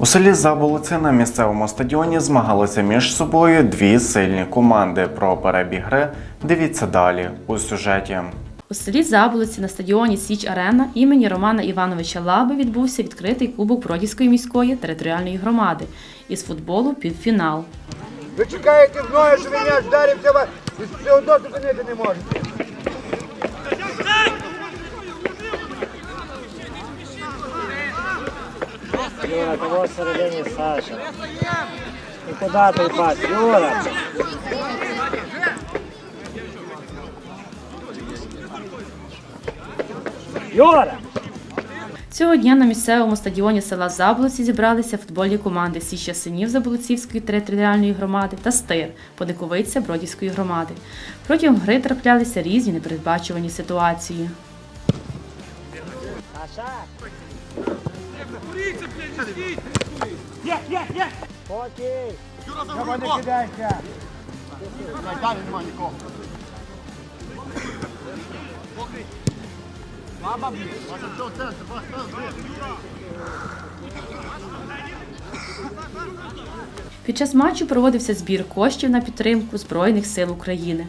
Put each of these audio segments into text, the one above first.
У селі Заболоці на місцевому стадіоні змагалися між собою дві сильні команди. Про перебіг гри дивіться далі у сюжеті. У селі Заболоці на стадіоні Січ Арена імені Романа Івановича Лаби відбувся відкритий кубок Бродівської міської територіальної громади із футболу півфінал. Ви чекаєте мною, що вдарився, вас і все одно зупинити не можете. Юра, того всередині Саша. І куди той пас? Юра! Юра! Цього дня на місцевому стадіоні села Заблоці зібралися футбольні команди Січ Ясенів Заболоцівської територіальної громади та Стир Подиковиця Бродівської громади. Протягом гри траплялися різні непередбачувані ситуації. Саша! Окей! Треба не кидайся. Під час матчу проводився збір коштів на підтримку Збройних сил України.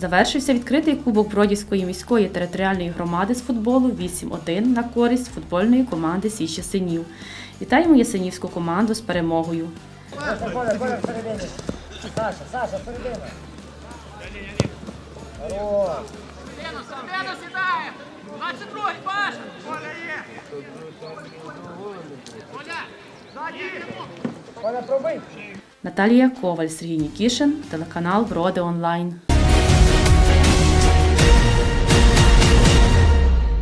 Завершився відкритий кубок Бродівської міської територіальної громади з футболу 8-1 на користь футбольної команди Січ Ясенів. Вітаємо ясенівську команду з перемогою. Коля, Коля всередині. Саша, Саша, всередині. Хорош. Спину сідає! 22-й, Паша! Коля є! Коля! Ззаді! Коля, пробий. Наталія Коваль, Сергій Нікішин, телеканал Броди Онлайн.